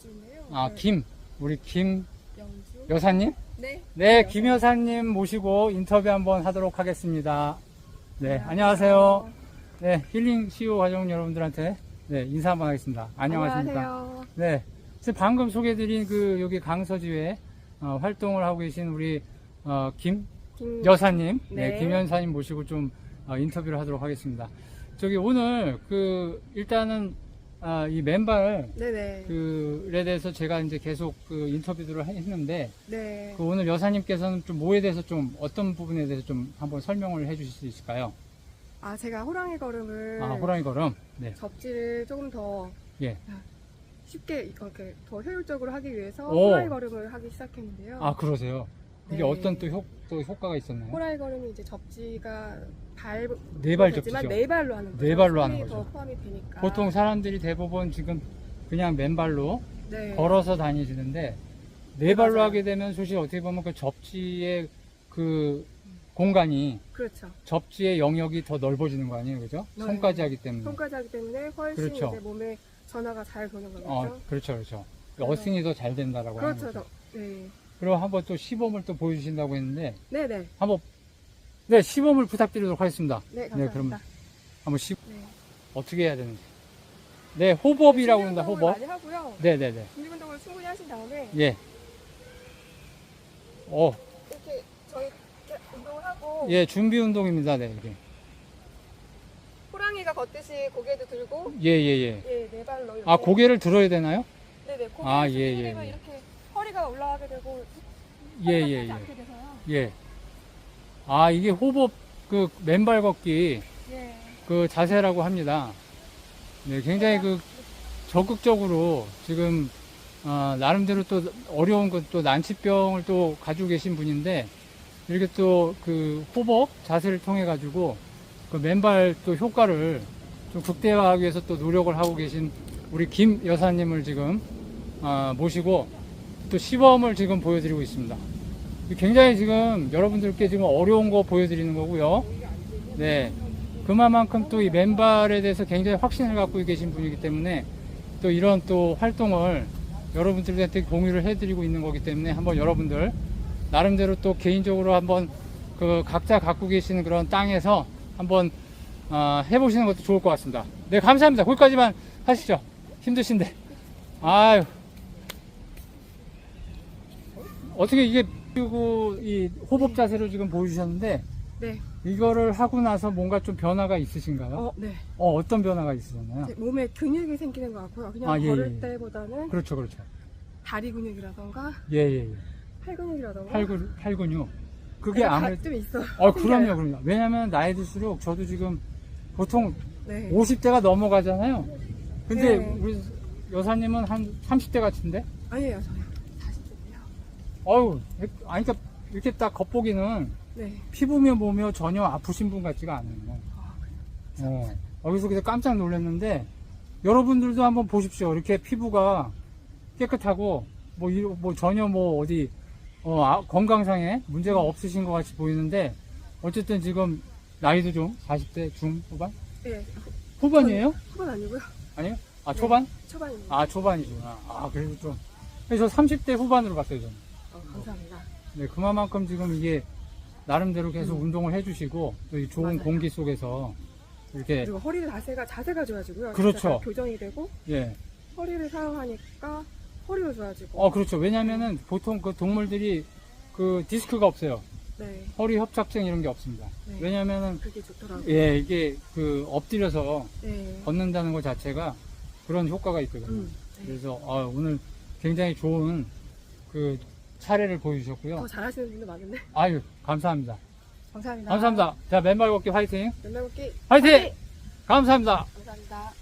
김영주인데요. 아, 네, 김, 우리 김 영주. 여사님? 네. 네, 김 여사님 모시고 인터뷰 한번 하도록 하겠습니다. 네, 안녕하세요. 네, 힐링 CU 가족 여러분들한테 네, 인사 한번 하겠습니다. 안녕하십니까. 안녕하세요. 네, 지금 방금 소개해드린 그 여기 강서지회 어, 활동을 하고 계신 우리 어, 김 김 여사님, 네, 네. 김 여사님 모시고 좀 어, 인터뷰를 하도록 하겠습니다. 저기 오늘 그 일단은 아, 이 맨발 네네. 그에 대해서 제가 이제 계속 그 인터뷰들을 했는데 네. 그 오늘 여사님께서는 좀 뭐에 대해서 좀 어떤 부분에 대해서 좀 한번 설명을 해주실 수 있을까요? 아 제가 호랑이 걸음을 아 호랑이 걸음. 네. 접지를 조금 더 예. 쉽게 이렇게 더 효율적으로 하기 위해서 오. 호랑이 걸음을 하기 시작했는데요. 아 그러세요. 그게 네. 어떤 또, 효, 또 효과가 있었나요? 호랑이 걸음이 이제 접지가 발 네발 되지만 접지죠. 네 발로 하는 거죠. 네 발로 하는 거죠. 더 포함이 되니까. 보통 사람들이 대부분 지금 그냥 맨발로 네. 걸어서 다니시는데 네 발로 맞아요. 하게 되면 사실 어떻게 보면 그 접지의 그 공간이 그렇죠. 접지의 영역이 더 넓어지는 거 아니에요, 그죠? 네. 손까지 하기 때문에. 손까지 하기 때문에 훨씬 그렇죠. 이제 몸에 전화가 잘 도는 거겠죠. 어, 그렇죠, 그렇죠. 그래서- 어승이 더 잘 된다라고 하는 그렇죠. 거죠. 더- 네. 그리고 한번 또 시범을 또 보여주신다고 했는데 네네. 한번 네 시범을 부탁드리도록 하겠습니다. 네, 그럼 감사합니다. 한번 시 네. 어떻게 해야 되는지. 네 호법이라고 합니다. 준비 운동을 호법. 많이 하고요. 네 네 네. 준비 운동을 충분히 하신 다음에 예. 어, 이렇게 저희 이렇게 운동을 하고 예 준비 운동입니다. 네 이게. 호랑이가 걷듯이 고개도 들고 예 예 예. 예, 네 발로 이렇게 아 고개를 들어야 되나요? 네네 고개 아, 아, 예, 예, 예, 예. 이렇게 허리가 올라가게 되고. 허리가 예, 펴지 않게 돼서요. 예. 아 이게 호법 그 맨발 걷기 예. 그 자세라고 합니다. 네, 굉장히 그 적극적으로 지금 어, 나름대로 또 어려운 것또 난치병을 또 가지고 계신 분인데 이렇게 또 그 호법 자세를 통해 가지고 그 맨발 또 효과를 좀 극대화하기 위해서 또 노력을 하고 계신 우리 김 여사님을 지금 아, 모시고 또 시범을 지금 보여드리고 있습니다. 굉장히 지금 여러분들께 지금 어려운 거 보여드리는 거고요. 네. 그만큼 또 이 맨발에 대해서 굉장히 확신을 갖고 계신 분이기 때문에 또 이런 또 활동을 여러분들한테 공유를 해드리고 있는 거기 때문에 한번 여러분들 나름대로 또 개인적으로 한번 그 각자 갖고 계시는 그런 땅에서 한번 어, 해보시는 것도 좋을 것 같습니다. 네, 감사합니다. 거기까지만 하시죠. 힘드신데. 아유. 어떻게 이게 그리고 이 호법 자세를 지금 보여주셨는데 네. 이거를 하고 나서 뭔가 좀 변화가 있으신가요? 어, 네. 어, 어떤 변화가 있으셨나요? 이제 몸에 근육이 생기는 것 같고요. 그냥 아, 예, 걸을 예. 때보다는 그렇죠, 그렇죠. 다리 근육이라던가 예, 예, 예. 팔 근육이라던가 팔근, 팔근육. 그게 약간 아무래도, 좀 있어요. 어, 그럼요, 그럼요. 왜냐면 나이 들수록 저도 지금 보통 네. 50대가 넘어가잖아요. 근데 네. 우리 여사님은 한 30대 같은데? 아니에요, 저요. 40대예요. 어우, 아니, 그러니까 이렇게 딱 겉보기는 네. 피부며 뭐며 전혀 아프신 분 같지가 않아요. 아, 그래요? 어, 여기서 그래서 깜짝 놀랐는데 여러분들도 한번 보십시오. 이렇게 피부가 깨끗하고 뭐, 이- 뭐 전혀 뭐 어디 어, 아, 건강상에 문제가 없으신 것 같이 보이는데 어쨌든 지금 나이도 좀 40대 중후반? 네. 후반이에요? 후반 아니고요. 아니요? 아 초반? 초반입니다. 아 초반이구나. 아 그래도 좀 그래서 30대 후반으로 봤어요 저는. 네, 그만큼 지금 이게 나름대로 계속 운동을 해주시고 또 이 좋은 음. 맞아요. 공기 속에서 이렇게 그리고 허리 자세가 자세가 좋아지고요. 그렇죠. 자세가 교정이 되고 예 허리를 사용하니까 허리도 좋아지고. 어, 그렇죠. 왜냐면은 보통 그 동물들이 그 디스크가 없어요. 네. 허리 협착증 이런 게 없습니다. 네. 왜냐면은 그게 좋더라고요. 예, 이게 그 엎드려서 네. 걷는다는 것 자체가 그런 효과가 있거든요. 음. 네. 그래서 아, 오늘 굉장히 좋은 그 차례를 보여주셨고요. 더 잘하시는 분도 많은데. 아유, 감사합니다. 감사합니다. 감사합니다. 자, 맨발 걷기 화이팅! 맨날 걷기 화이팅! 감사합니다. 감사합니다.